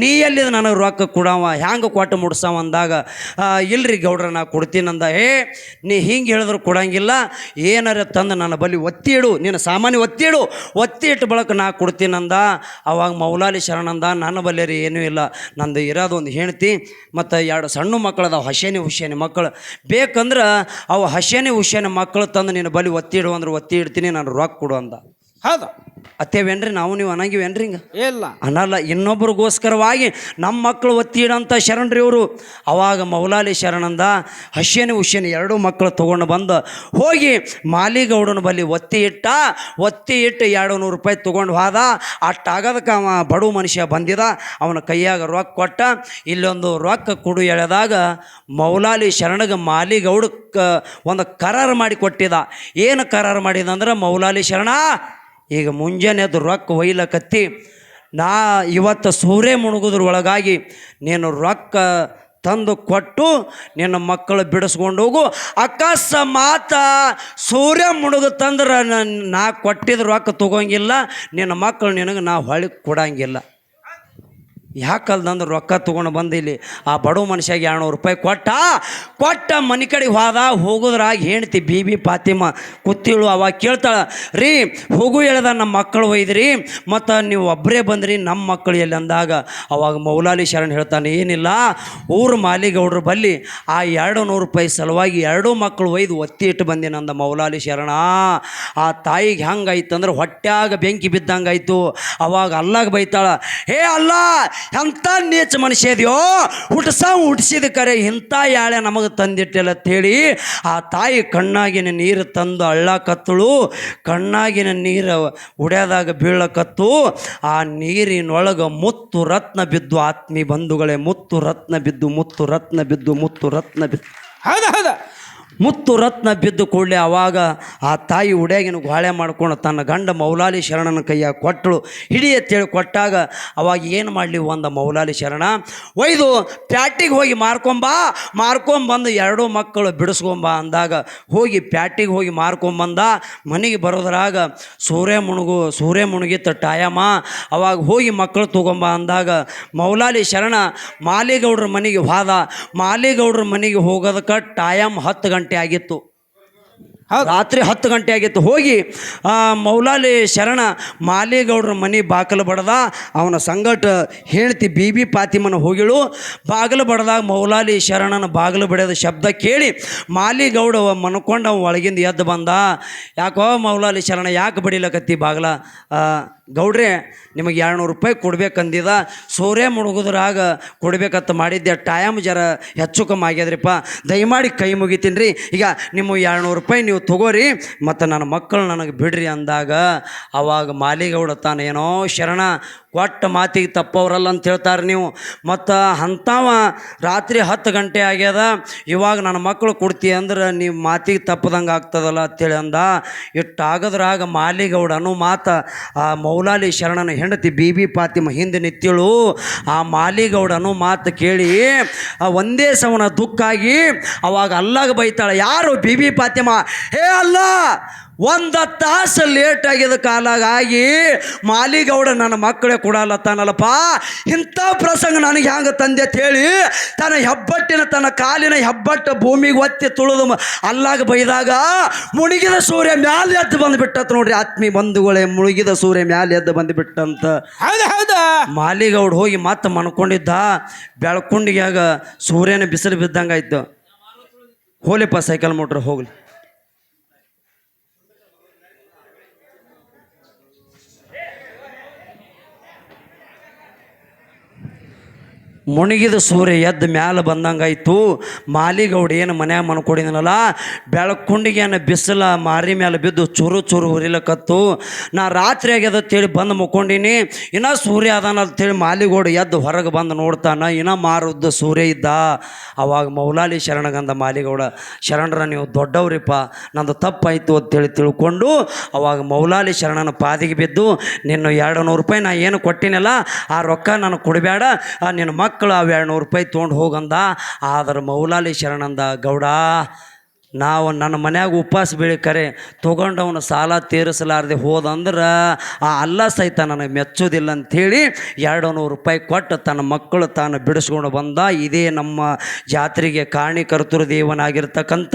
ನೀ ಎಲ್ಲಿದ ನನಗೆ ರೊಕ್ಕ ಕೊಡವ ಹ್ಯಾಂಗೆ ಕೊಟ್ಟು ಮುಡ್ಸವ ಅಂದಾಗ "ಆ, ಇಲ್ರಿ ಗೌಡ್ರ ನಾ ಕೊಡ್ತೀನಂದ ಏ ನೀ ಹಿಂಗೆ ಹೇಳಿದ್ರು ಕೊಡಂಗಿಲ್ಲ ಏನಾರ ತಂದು ನನ್ನ ಬಲಿ ಒತ್ತಿ ಇಡು ನಿನ್ನ ಸಾಮಾನ್ಯ ಒತ್ತಿ ಇಡು ಒತ್ತಿ ಇಟ್ಟು ಬಳಕ ನಾ ಕೊಡ್ತೀನಂದ ಅವಾಗ ಮೌಲಾಲಿ ಶರಣಂದ ನನ್ನ ರೀ ಏನೂ ಇಲ್ಲ ನಂದು ಇರೋದು ಒಂದು ಹೆಂಡ್ತಿ ಮತ್ತು ಎರಡು ಸಣ್ಣ ಮಕ್ಕಳು ಅದಾವ ಹಸೇನಿ ಹುಷೇನೆ ಮಕ್ಕಳು. ಬೇಕಂದ್ರೆ ಅವು ಹಸೇನೆ ಹುಷೇನೆ ಮಕ್ಕಳು ತಂದು ನಿನ್ನ ಬಲಿ ಒತ್ತಿ ಇಡು ಅಂದ್ರೆ ಒತ್ತಿ ಇಡ್ತೀನಿ ನಾನು ರೊಕ್ಕ ಕೊಡು ಅಂದ. ಹೌದು. ಅತ್ತೇವೇನ್ರಿ? ನಾವು ನೀವು ಅನ್ನಂಗಿವೇನ್ರಿ ಹಿಂಗೆ? ಇಲ್ಲ. ಅನ್ನಲ್ಲ ಇನ್ನೊಬ್ರಿಗೋಸ್ಕರವಾಗಿ ನಮ್ಮ ಮಕ್ಕಳು ಒತ್ತಿ ಇಡಂಥ ಶರಣರಿ ಇವರು. ಅವಾಗ ಮೌಲಾಲಿ ಶರಣಂದ ಹಶ್ಯನಿ ಹುಶ್ಯನಿ ಎರಡೂ ಮಕ್ಕಳು ತೊಗೊಂಡು ಬಂದು ಹೋಗಿ ಮಾಲಿಗೌಡನ ಬಳಿ ಒತ್ತಿ ಇಟ್ಟ ಒತ್ತಿ ಇಟ್ಟು ಎರಡು ನೂರು ರೂಪಾಯಿ ತೊಗೊಂಡು ಹೋದ. ಅಷ್ಟಾಗೋದಕ್ಕೆ ಅವ ಬಡವ ಮನುಷ್ಯ ಬಂದಿದ. ಅವನ ಕೈಯಾಗ ರೊಕ್ಕ ಕೊಟ್ಟ. ಇಲ್ಲೊಂದು ರೊಕ್ಕ ಕುಡು ಎಳೆದಾಗ ಮೌಲಾಲಿ ಶರಣಗೆ ಮಾಲಿಗೌಡ ಒಂದು ಕರಾರು ಮಾಡಿ ಕೊಟ್ಟಿದ. ಏನು ಕರಾರು ಮಾಡಿದಂದ್ರೆ ಮೌಲಾಲಿ ಶರಣ ಈಗ ಮುಂಜಾನೆ ಅದು ರೊಕ್ಕ ಒಯ್ಲಕತ್ತಿ, ನಾ ಇವತ್ತು ಸೂರ್ಯ ಮುಣುಗುದ್ರ ಒಳಗಾಗಿ ನೀನು ರೊಕ್ಕ ತಂದು ಕೊಟ್ಟು ನಿನ್ನ ಮಕ್ಕಳು ಬಿಡಿಸ್ಕೊಂಡು ಹೋಗು. ಅಕಸ್ಮಾತ ಸೂರ್ಯ ಮುಳುಗು ತಂದ್ರೆ ನಾ ಕೊಟ್ಟಿದ ರೊಕ್ಕ ತೊಗೊಂಗಿಲ್ಲ, ನಿನ್ನ ಮಕ್ಕಳು ನಿನಗೆ ನಾ ಹೊಳಿ ಕೊಡಂಗಿಲ್ಲ. ಯಾಕಲ್ದಂದ್ರೆ ರೊಕ್ಕ ತೊಗೊಂಡು ಬಂದು ಇಲ್ಲಿ? ಆ ಬಡವ ಮನುಷ್ಯಾಗ ಎರಡುನೂರು ರೂಪಾಯಿ ಕೊಟ್ಟ ಕೊಟ್ಟ ಮನೆ ಕಡೆ ಹೋದ, ಹೋಗೋದ್ರಾಗ ಹೇಳ್ತಿ ಬಿ ಬಿ ಫಾತಿಮ ಕೂತಿಳು ಅವಾಗ ಕೇಳ್ತಾಳ, ರೀ, ಹೋಗು ಹೇಳ್ದ ನಮ್ಮ ಮಕ್ಕಳು ಒಯ್ದ್ರಿ, ಮತ್ತು ನೀವು ಒಬ್ಬರೇ ಬಂದ್ರಿ ನಮ್ಮ ಮಕ್ಕಳು ಎಲ್ಲಿ ಅಂದಾಗ, ಅವಾಗ ಮೌಲಾಲಿ ಶರಣ್ ಹೇಳ್ತಾನೆ, ಏನಿಲ್ಲ, ಊರು ಮಾಲಿಗೌಡ್ರು ಬಲ್ಲಿ, ಆ ಎರಡು ನೂರು ರೂಪಾಯಿ ಸಲುವಾಗಿ ಎರಡೂ ಮಕ್ಕಳು ಒಯ್ದು ಒತ್ತಿ ಇಟ್ಟು ಬಂದಿನಂದ ಮೌಲಾಲಿ ಶರಣ. ಆ ತಾಯಿಗೆ ಹೆಂಗಾಯ್ತಂದ್ರೆ ಹೊಟ್ಯಾಗ ಬೆಂಕಿ ಬಿದ್ದಂಗಾಯ್ತು. ಅವಾಗ ಅಲ್ಲಾಗ ಬೈತಾಳ, ಹೇ ಅಲ್ಲ ಎಂಥ ನೀಚ ಮನುಷ್ಯ ಇದೆಯೋ ಹುಟ್ಸ ಹುಟ್ಟಿಸಿದ ಕರೆ ಇಂಥ ಯಾಳೆ ನಮಗೆ ತಂದಿಟ್ಟಿಲ್ಲ ಅಂತೇಳಿ ಆ ತಾಯಿ ಕಣ್ಣಾಗಿನ ನೀರು ತಂದು ಅಳ್ಳಕತ್ತಳು ಕಣ್ಣಾಗಿನ ನೀರು ಉಡ್ಯಾದಾಗ ಬೀಳಕತ್ತು ಆ ನೀರಿನೊಳಗೆ ಮುತ್ತು ರತ್ನ ಬಿದ್ದು ಆತ್ಮಿ ಬಂಧುಗಳೇ, ಮುತ್ತು ರತ್ನ ಬಿದ್ದು, ಮುತ್ತು ರತ್ನ ಬಿದ್ದು, ಮುತ್ತು ರತ್ನ ಬಿದ್ದು. ಹೌದಾ ಹೌದಾ. ಮುತ್ತು ರತ್ನ ಬಿದ್ದು ಕೂಡಲೇ ಆವಾಗ ಆ ತಾಯಿ ಉಡ್ಯಾಗಿನ ಗ್ವಾಳೆ ಮಾಡ್ಕೊಂಡು ತನ್ನ ಗಂಡ ಮೌಲಾಲಿ ಶರಣನ ಕೈಯಾಗ ಕೊಟ್ಟಳು. ಹಿಡಿಯತ್ತೇಳಿ ಕೊಟ್ಟಾಗ ಅವಾಗ ಏನು ಮಾಡಲಿ ಒಂದು ಮೌಲಾಲಿ ಶರಣ? ಒಯ್ದು ಪ್ಯಾಟಿಗೆ ಹೋಗಿ ಮಾರ್ಕೊಂಬ ಮಾರ್ಕೊಂಬಂದು ಎರಡೂ ಮಕ್ಕಳು ಬಿಡಿಸ್ಕೊಂಬ ಅಂದಾಗ ಹೋಗಿ ಪ್ಯಾಟಿಗೆ ಹೋಗಿ ಮಾರ್ಕೊಂಬಂದ ಮನೆಗೆ ಬರೋದ್ರಾಗ ಸೂರ್ಯ ಮುಣುಗು, ಸೂರ್ಯ ಮುಣುಗಿತ್ತ ಟಾಯಮ್ಮ ಅವಾಗ ಹೋಗಿ ಮಕ್ಕಳು ತೊಗೊಂಬ ಅಂದಾಗ ಮೌಲಾಲಿ ಶರಣ ಮಾಲಿಗೌಡ್ರ ಮನೆಗೆ ಹೋದ. ಮಾಲೇಗೌಡ್ರ ಮನೆಗೆ ಹೋಗೋದಕ್ಕೆ ಟಾಯಮ್ ಹತ್ತು ಗಂಟೆ ಆಗಿತ್ತು. ಹೌದು. ರಾತ್ರಿ ಹತ್ತು ಗಂಟೆ ಆಗಿತ್ತು. ಹೋಗಿ ಆ, ಮೌಲಾಲಿ ಶರಣ ಮಾಲೇಗೌಡರ ಮನೆ ಬಾಕಲು ಬಡ್ದ ಅವನ ಸಂಗಟ ಹೇಳ್ತಿ ಬಿ ಬಿ ಪಾತಿಮನ ಹೋಗಿಳು. ಬಾಗಿಲು ಬಡ್ದಾಗ ಮೌಲಾಲಿ ಶರಣನ ಬಾಗಿಲು ಬಡಿಯೋದ ಶಬ್ದ ಕೇಳಿ ಮಾಲಿಗೌಡ ಮನ್ಕೊಂಡು ಅವ ಒಳಗಿಂದ ಎದ್ದು ಬಂದ. ಯಾಕೋ ಮೌಲಾಲಿ ಶರಣ ಯಾಕೆ ಬಡಿಲಕತ್ತಿ ಬಾಗಿಲ? ಗೌಡ್ರೆ, ನಿಮಗೆ ಎರಡುನೂರು ರೂಪಾಯಿ ಕೊಡ್ಬೇಕಂದಿದ, ಸೋರೆ ಮುಳುಗುದ್ರಾಗ ಕೊಡ್ಬೇಕಂತ ಮಾಡಿದ್ದೆ. ಟೈಮ್ ಜರ ಹೆಚ್ಚು ಕಮ್ಮಿ ಆಗ್ಯದ್ರಿಪ್ಪ. ದಯಮಾಡಿ ಕೈ ಮುಗಿತೀನಿ ರೀ. ಈಗ ನಿಮ್ಮ ಎರಡುನೂರು ರೂಪಾಯಿ ನೀವು ತಗೋರಿ, ಮತ್ತು ನನ್ನ ಮಕ್ಕಳು ನನಗೆ ಬಿಡ್ರಿ ಅಂದಾಗ, ಅವಾಗ ಮಾಲಿಗೌಡ ತಾನೇನೋ ಶರಣ, ಕೊಟ್ಟ ಮಾತಿಗೆ ತಪ್ಪವ್ರಲ್ಲ ಅಂತ ಹೇಳ್ತಾರೆ ನೀವು. ಮತ್ತು ಅಂಥವ ರಾತ್ರಿ ಹತ್ತು ಗಂಟೆ ಆಗ್ಯದ, ಇವಾಗ ನನ್ನ ಮಕ್ಕಳು ಕೊಡ್ತಿ ಅಂದ್ರೆ ನೀವು ಮಾತಿಗೆ ತಪ್ಪದಂಗೆ ಆಗ್ತದಲ್ಲ ಅಂತೇಳಿ ಅಂದ. ಇಟ್ಟಾಗದ್ರಾಗ ಮಾಲಿಗೌಡನು ಮಾತ, ಆ ಮೌಲಾಲಿ ಶರಣನ ಹೆಂಡತಿ ಬಿ ಬಿ ಪಾತಿಮ ಹಿಂದೆ ನಿತ್ತಿಳು ಆ ಮಾಲಿಗೌಡನು ಮಾತು ಕೇಳಿ ಒಂದೇ ಸವನ ದುಃಖಾಗಿ ಅವಾಗ ಅಲ್ಲಾಗ ಬೈತಾಳೆ, ಯಾರು ಬಿ ಬಿ ಪಾತಿಮ ಹೇ ಅಲ್ಲ ಒಂದು ತಾಸು ಲೇಟ್ ಆಗಿದ ಕಾಲಾಗಿ ಆಗಿ ಮಾಲಿಗೌಡ ನನ್ನ ಮಕ್ಕಳೇ ಕೊಡಲತ್ತಾನಲ್ಲಪ್ಪ ಇಂಥ ಪ್ರಸಂಗ ನನಗೆ ಹ್ಯಾಂಗೆ ತಂದೆ ಅಂತ ಹೇಳಿ ತನ್ನ ಹೆಬ್ಬಟ್ಟಿನ ತನ್ನ ಕಾಲಿನ ಹೆಬ್ಬಟ್ಟು ಭೂಮಿಗೆ ಒತ್ತಿ ತುಳಿದು ಅಲ್ಲಾಗ ಬೈದಾಗ ಮುಳುಗಿದ ಸೂರ್ಯ ಮ್ಯಾಲೆ ಎದ್ದು ಬಂದುಬಿಟ್ಟತ್ ನೋಡ್ರಿ ಆತ್ಮಿ ಬಂಧುಗಳೇ ಮುಳುಗಿದ ಸೂರ್ಯ ಮ್ಯಾಲೆ ಎದ್ದು ಬಂದುಬಿಟ್ಟಂತ. ಹೌದು ಹೌದು? ಮಾಲಿಗೌಡ ಹೋಗಿ ಮತ್ತೆ ಮನ್ಕೊಂಡಿದ್ದ ಬೆಳ್ಕೊಂಡಿಗ್ಯಾಗ ಸೂರ್ಯನ ಬಿಸಿಲು ಬಿದ್ದಂಗೆ ಆಯ್ತು ಹೋಲಿಪ್ಪ ಸೈಕಲ್ ಮೋಟ್ರ್ ಹೋಗ್ಲಿ. ಮುಳುಗಿದ ಸೂರ್ಯ ಎದ್ದು ಮ್ಯಾಲೆ ಬಂದಂಗಾಯ್ತು. ಮಾಲಿಗೌಡ ಏನು ಮನ್ಯಾಗ ಮನ್ಕೊಡಿದನಲ್ಲ, ಬೆಳಕುಂಡಿಗೆಯನ್ನು ಬಿಸಿಲ ಮಾರಿ ಮೇಲೆ ಬಿದ್ದು ಚೂರು ಚೂರು ಉರಿಲಕತ್ತು. ನಾ ರಾತ್ರಿ ಆಗ್ಯದ ತೇಳಿ ಬಂದು ಮುಕ್ಕೊಂಡಿನಿ. ಇನ್ನೂ ಸೂರ್ಯ ಅದಾನ ಅಂತೇಳಿ ಮಾಲಿಗೌಡ ಎದ್ದು ಹೊರಗೆ ಬಂದು ನೋಡ್ತಾನ, ಇನ್ನ ಮಾರುದ್ದ ಸೂರ್ಯ ಇದ್ದ. ಅವಾಗ ಮೌಲಾಲಿ ಶರಣಗಂದ ಮಾಲಿಗೌಡ, ಶರಣರ ನೀವು ದೊಡ್ಡವ್ರಿಪ್ಪ, ನಂದು ತಪ್ಪಾಯಿತು ಅಂತೇಳಿ ತಿಳ್ಕೊಂಡು ಅವಾಗ ಮೌಲಾಲಿ ಶರಣನ ಪಾದಿಗೆ ಬಿದ್ದು, ನಿನ್ನ ಎರಡು ನೂರು ರೂಪಾಯಿ ನಾ ಏನು ಕೊಟ್ಟಿನಲ್ಲ, ಆ ರೊಕ್ಕ ನನಗೆ ಕೊಡಬೇಡ ನಿನ್ನ ಮಕ್ಕಳು ಅವು ಎರಡು ನೂರು ರೂಪಾಯಿ ತೊಗೊಂಡು ಹೋಗಂದ. ಆದ್ರೆ ಮೌಲಾಲಿ ಶರಣಂದ ಗೌಡ ನಾವು ನನ್ನ ಮನ್ಯಾಗ ಉಪವಾಸ ಬೀಳಿ ಕರೆ ತೊಗೊಂಡವನ ಸಾಲ ತೀರಿಸಲಾರದೆ ಹೋದಂದ್ರೆ ಆ ಅಲ್ಲ ಸಹಿತ ನನಗೆ ಮೆಚ್ಚೋದಿಲ್ಲ ಅಂಥೇಳಿ ಎರಡು ನೂರು ರೂಪಾಯಿ ಕೊಟ್ಟು ತನ್ನ ಮಕ್ಕಳು ತಾನು ಬಿಡಿಸ್ಕೊಂಡು ಬಂದ. ಇದೇ ನಮ್ಮ ಜಾತ್ರೆಗೆ ಕಾರಣೀಕರ್ತರು ದೇವನಾಗಿರ್ತಕ್ಕಂಥ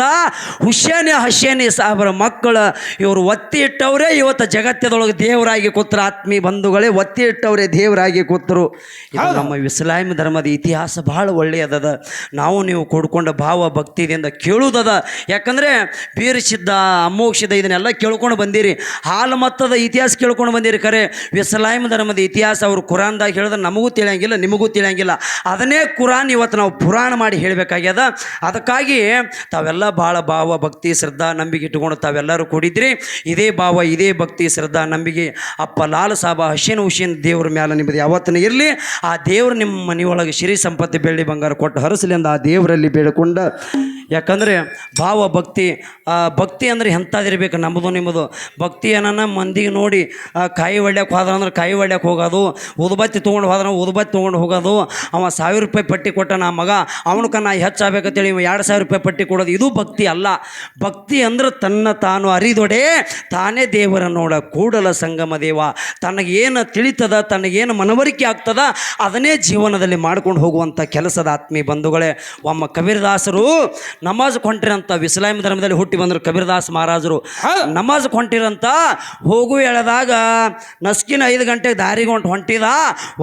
ಹುಷೇನಿ ಹಶೇನಿ ಸಾಹೇಬರ ಮಕ್ಕಳು ಇವರು ಒತ್ತಿ ಇಟ್ಟವರೇ ಇವತ್ತು ಜಗತ್ತದೊಳಗೆ ದೇವರಾಗಿ ಕೂತರು. ಆತ್ಮೀಯ ಬಂಧುಗಳೇ ಒತ್ತಿ ಇಟ್ಟವರೇ ದೇವರಾಗಿ ಕೂತರು. ಇದು ನಮ್ಮ ಇಸ್ಲಾಮಿ ಧರ್ಮದ ಇತಿಹಾಸ ಭಾಳ ಒಳ್ಳೆಯದದ. ನಾವು ನೀವು ಕೊಡ್ಕೊಂಡ ಭಾವ ಭಕ್ತಿಯಿಂದ ಕೇಳುವುದದ. ಯಾಕಂದರೆ ಬೀರಿಸಿದ್ದ ಅಮೋಕ್ಷದ ಇದನ್ನೆಲ್ಲ ಕೇಳ್ಕೊಂಡು ಬಂದಿರಿ. ಹಾಲು ಮತ್ತದ ಇತಿಹಾಸ ಕೇಳ್ಕೊಂಡು ಬಂದಿರಿ ಖರೆ ವಿಸಲಾಯಿಮ ಧರ್ಮದ ಇತಿಹಾಸ ಅವರು ಕುರಾನ್ದಾಗ ಹೇಳಿದ್ರೆ ನಮಗೂ ತಿಳಿಯಂಗಿಲ್ಲ, ನಿಮಗೂ ತಿಳಿಯಂಗಿಲ್ಲ. ಅದನ್ನೇ ಕುರಾನ್ ಇವತ್ತು ನಾವು ಪುರಾಣ ಮಾಡಿ ಹೇಳಬೇಕಾಗ್ಯದ. ಅದಕ್ಕಾಗಿ ತಾವೆಲ್ಲ ಭಾಳ ಭಾವ, ಭಕ್ತಿ, ಶ್ರದ್ಧಾ, ನಂಬಿಕೆ ಇಟ್ಟುಕೊಂಡು ತಾವೆಲ್ಲರೂ ಕೂಡಿದ್ರಿ. ಇದೇ ಭಾವ, ಇದೇ ಭಕ್ತಿ, ಶ್ರದ್ಧಾ, ನಂಬಿಕೆ, ಅಪ್ಪ ಲಾಲ್ ಸಾಬ ಹಸೀನ್ ಹುಷೇನ್ ದೇವ್ರ ಮ್ಯಾಲೆ ನಿಮ್ಮದು ಯಾವತ್ತೂ ಇರಲಿ. ಆ ದೇವ್ರು ನಿಮ್ಮ ಮನೆಯೊಳಗೆ ಸಿರಿ ಸಂಪತ್ತು ಬೆಳ್ಳಿ ಬಂಗಾರ ಕೊಟ್ಟು ಹರಸಲಿ ಆ ದೇವರಲ್ಲಿ ಬೇಡಿಕೊಂಡ ಯಾಕಂದರೆ ಭಾವ, ಭಕ್ತಿ ಭಕ್ತಿ ಅಂದರೆ ಎಂಥದಿರ್ಬೇಕು ನಮ್ಮದು ನಿಮ್ಮದು. ಭಕ್ತಿ ಏನನ್ನ ಮಂದಿಗೆ ನೋಡಿ ಕಾಯಿ ಒಳ್ಳೆಯಕ್ಕೆ ಹೋದ್ರೆ ಅಂದ್ರೆ ಕಾಯಿ ಒಳ್ಳೆಯಕ್ಕೆ ಹೋಗೋದು. ಉದ್ಬತ್ತಿ ತೊಗೊಂಡು ಹೋದ್ರೆ ಉದ್ಬತ್ತಿ ತೊಗೊಂಡು ಹೋಗೋದು. ಅವ ಸಾವಿರ ರೂಪಾಯಿ ಪಟ್ಟಿ ಕೊಟ್ಟ ನಾ ಮಗ ಅವನಕ ನಾ ಹೆಚ್ಚಾಗಬೇಕಂತೇಳಿ ಇವ ಎರಡು ಸಾವಿರ ರೂಪಾಯಿ ಪಟ್ಟಿ ಕೊಡೋದು. ಇದು ಭಕ್ತಿ ಅಲ್ಲ. ಭಕ್ತಿ ಅಂದ್ರೆ ತನ್ನ ತಾನು ಅರಿದೊಡೆ, ತಾನೇ ದೇವರ ನೋಡ ಕೂಡಲ ಸಂಗಮ ದೇವ. ತನಗೇನು ತಿಳಿತದ ತನಗೇನು ಮನವರಿಕೆ ಆಗ್ತದ, ಅದನ್ನೇ ಜೀವನದಲ್ಲಿ ಮಾಡ್ಕೊಂಡು ಹೋಗುವಂಥ ಕೆಲಸದ ಆತ್ಮೀಯ ಬಂಧುಗಳೇ. ಒಮ್ಮ ಕಬೀರದಾಸರು ನಮಾಜ್ ಕೊಂಟಿರಂತ ಇಸ್ಲಾಂ ಧರ್ಮದಲ್ಲಿ ಹುಟ್ಟಿ ಬಂದರು ಕಬೀರದಾಸ್ ಮಹಾರಾಜರು. ನಮಾಜ್ ಕೊಂಟಿರಂತ ಹೋಗು ಎಳೆದಾಗ ನಸ್ಕಿನ ಐದು ಗಂಟೆಗೆ ದಾರಿಗೆ ಹೊಂಟು ಹೊಂಟಿದ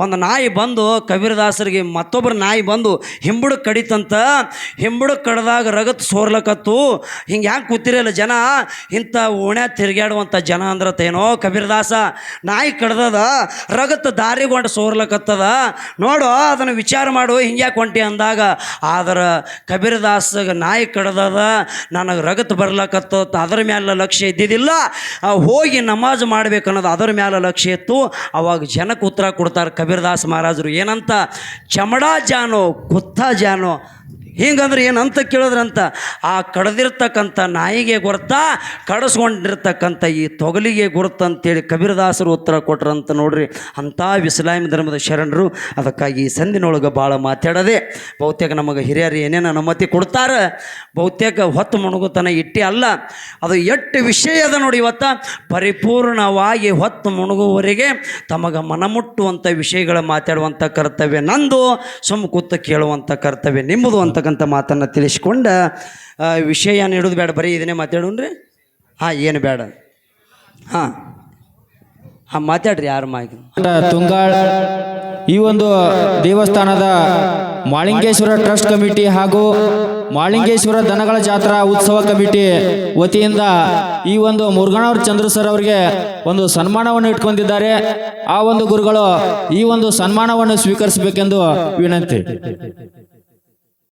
ಒಂದು ನಾಯಿ ಬಂದು ಕಬೀರದಾಸರಿಗೆ ಮತ್ತೊಬ್ಬರು ನಾಯಿ ಬಂದು ಹಿಂಬುಡು ಕಡಿತಂತ ಹಿಂಬುಡು ಕಡ್ದಾಗ ರಗತ್ ಸೋರ್ಲಕತ್ತು. ಹಿಂಗೆ ಯಾಕೆ ಕೂತಿರಲ್ಲ ಜನ? ಇಂಥ ಓಣ್ಯ ತಿರುಗಾಡುವಂಥ ಜನ ಅಂದ್ರತೇನೋ ಕಬೀರದಾಸ. ನಾಯಿ ಕಡ್ದದ ರಗತ್ ದಾರಿಗೊಂಡು ಸೋರ್ಲಕತ್ತದ. ನೋಡು ಅದನ್ನು ವಿಚಾರ ಮಾಡು ಹಿಂಗ್ಯಾಕೆ ಹೊಂಟಿ ಅಂದಾಗ. ಆದ್ರೆ ಕಬೀರದಾಸಗ ನಾಯಿ ಕಡ್ದದ, ನನಗೆ ರಗತ್ ಬರ್ಲಕತ್ತ ಅದರ ಮ್ಯಾಲ ಲಕ್ಷ್ಯ ಇದ್ದಿದ್ದಿಲ್ಲ. ಹೋಗಿ ನಮಾಜ್ ಮಾಡ್ಬೇಕು ಅನ್ನೋದು ಅದರ ಮ್ಯಾಲ ಲಕ್ಷ್ಯ ಇತ್ತು. ಅವಾಗ ಜನಕ್ಕೆ ಉತ್ತರ ಕೊಡ್ತಾರೆ ಕಬೀರದಾಸ್ ಮಹಾರಾಜರು, ಏನಂತ? ಚಮಡಾ ಜಾನೋ ಕುತ್ತ ಜಾನೋ ಹಿಂಗಂದ್ರೆ ಏನಂತ ಕೇಳಿದ್ರಂತ, ಆ ಕಡದಿರ್ತಕ್ಕಂಥ ನಾಯಿಗೆ ಗುರುತ, ಕಡಿಸ್ಕೊಂಡಿರ್ತಕ್ಕಂಥ ಈ ತೊಗಲಿಗೆ ಗುರುತ ಅಂತೇಳಿ ಕಬೀರದಾಸರು ಉತ್ತರ ಕೊಟ್ರಂತ ನೋಡ್ರಿ. ಅಂಥ ಇಸ್ಲಾಂ ಧರ್ಮದ ಶರಣರು ಅದಕ್ಕಾಗಿ ಈ ಸಂದಿನೊಳಗೆ ಭಾಳ ಮಾತಾಡದೆ, ಬಹುತೇಕ ನಮಗೆ ಹಿರಿಯರು ಏನೇನು ಅನುಮತಿ ಕೊಡ್ತಾರೆ, ಬಹುತೇಕ ಹೊತ್ತು ಮುಣುಗುತನ ಇಟ್ಟಿ ಅಲ್ಲ, ಅದು ಎಟ್ಟು ವಿಷಯ ಅದ ನೋಡಿ ಇವತ್ತು, ಪರಿಪೂರ್ಣವಾಗಿ ಹೊತ್ತು ಮುಣುಗುವವರೆಗೆ ತಮಗೆ ಮನಮುಟ್ಟುವಂಥ ವಿಷಯಗಳ ಮಾತಾಡುವಂಥ ಕರ್ತವ್ಯ. ನಂದು ಸುಮ್ಮ ಕೂತು ಕೇಳುವಂಥ ಕರ್ತವ್ಯ. ನಿಮ್ಮದು ಅಂತಕ್ಕಂಥ ಮಾತನ್ನು ತಿಳಿಸ್ಕೊಂಡ ವಿಷಯ ನೀಡೋದು ಬೇಡ, ಬರೀ ಇದನ್ನೇ ಮಾತಾಡೋಣ್ರಿ? ಹಾಂ, ಏನು ಬೇಡ. ಹಾಂ. ಹಾಂ, ಮಾತಾಡ್ರಿ ಯಾರು ಮಾಗಿ ತುಂಗಾಳ, ಈ ಒಂದು ದೇವಸ್ಥಾನದ ಮಾಳಿಂಗೇಶ್ವರ ಟ್ರಸ್ಟ್ ಕಮಿಟಿ ಹಾಗೂ ಮಾಳಿಂಗೇಶ್ವರ ದನಗಳ ಜಾತ್ರಾ ಉತ್ಸವ ಕಮಿಟಿ ವತಿಯಿಂದ ಈ ಒಂದು ಮುರುಘಾನವ್ರ ಚಂದ್ರ ಸರ್ ಅವರಿಗೆ ಒಂದು ಸನ್ಮಾನವನ್ನು ಇಟ್ಕೊಂಡಿದ್ದಾರೆ. ಆ ಒಂದು ಗುರುಗಳು ಈ ಒಂದು ಸನ್ಮಾನವನ್ನು ಸ್ವೀಕರಿಸಬೇಕೆಂದು ವಿನಂತಿ.